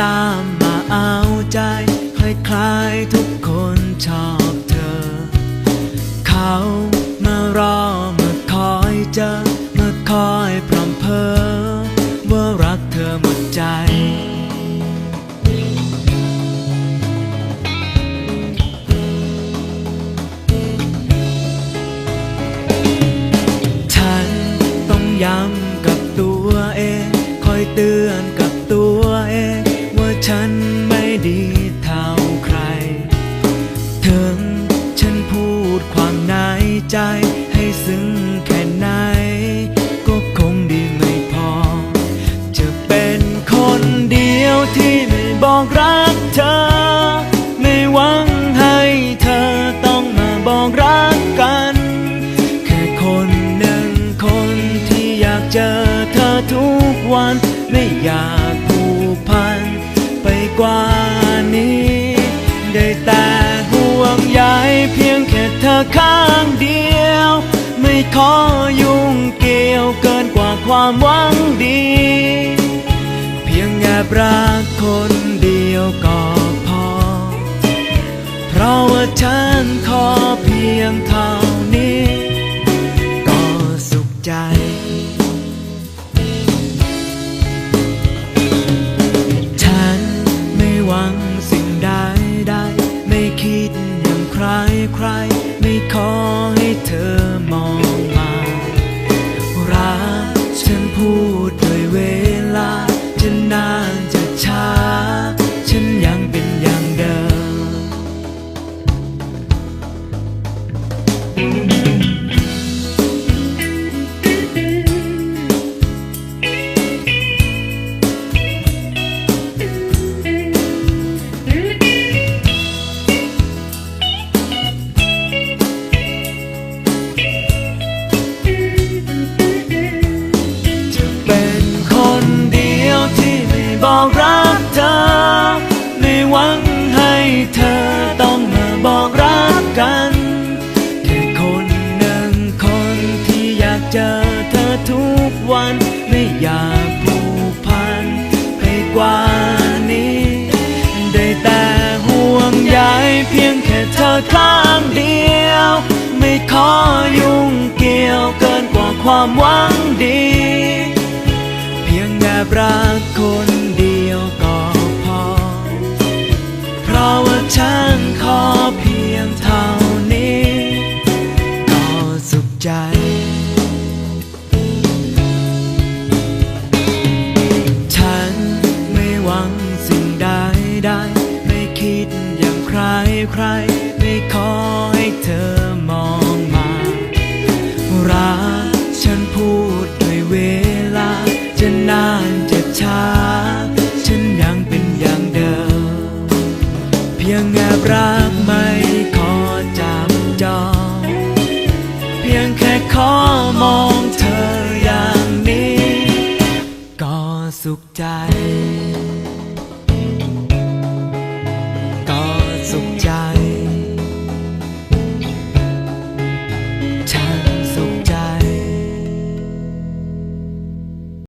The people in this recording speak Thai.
ตามมาเอาใจ คล้ายๆทุกคนชอบเธอ เขามารอมาคอยเจอมาคอยพรำเพอว่ารักเธอหมดใจฉันต้องย้ำกับตัวเอง คอยเตือนกับ ฉันไม่ดีเท่าใคร ถึงฉันพูดความในใจให้ซึ้งแค่ไหน ก็คงดีไม่พอ จะเป็นคนเดียวที่ไม่บอกรักเธอ ไม่หวังให้เธอต้องมาบอกรักกัน แค่คนหนึ่งคนที่อยากเจอเธอทุกวันไม่อยาก กว่านี้ ได้แต่ห่วงใยเพียงแค่เธอข้างเดียว ไม่ขอยุ่งเกี่ยวเกินกว่าความหวังดี เพียงแอบรักคนเดียวก็พอ เพราะว่าฉันขอ บอกรักเธอไม่หวังให้เธอต้องมาบอกรักกันแค่คนหนึ่งคนที่อยากเจอเธอทุกวันไม่อยากผูกพันไปกว่านี้ ได้แต่ห่วงใยเพียงแค่เธอข้างเดียว ไม่ขอยุ่งเกี่ยวเกินกว่าความหวังดี บรักคนเดียวก็พอ เพราะว่าฉันขอเพียงเท่านี้ ก็สุขใจ ฉันไม่หวังสิ่งใดใดไม่คิดอย่างใครใคร รักไม่ขอจำจองเพียงแค่ขอมองเธออย่างนี้ ก็สุขใจ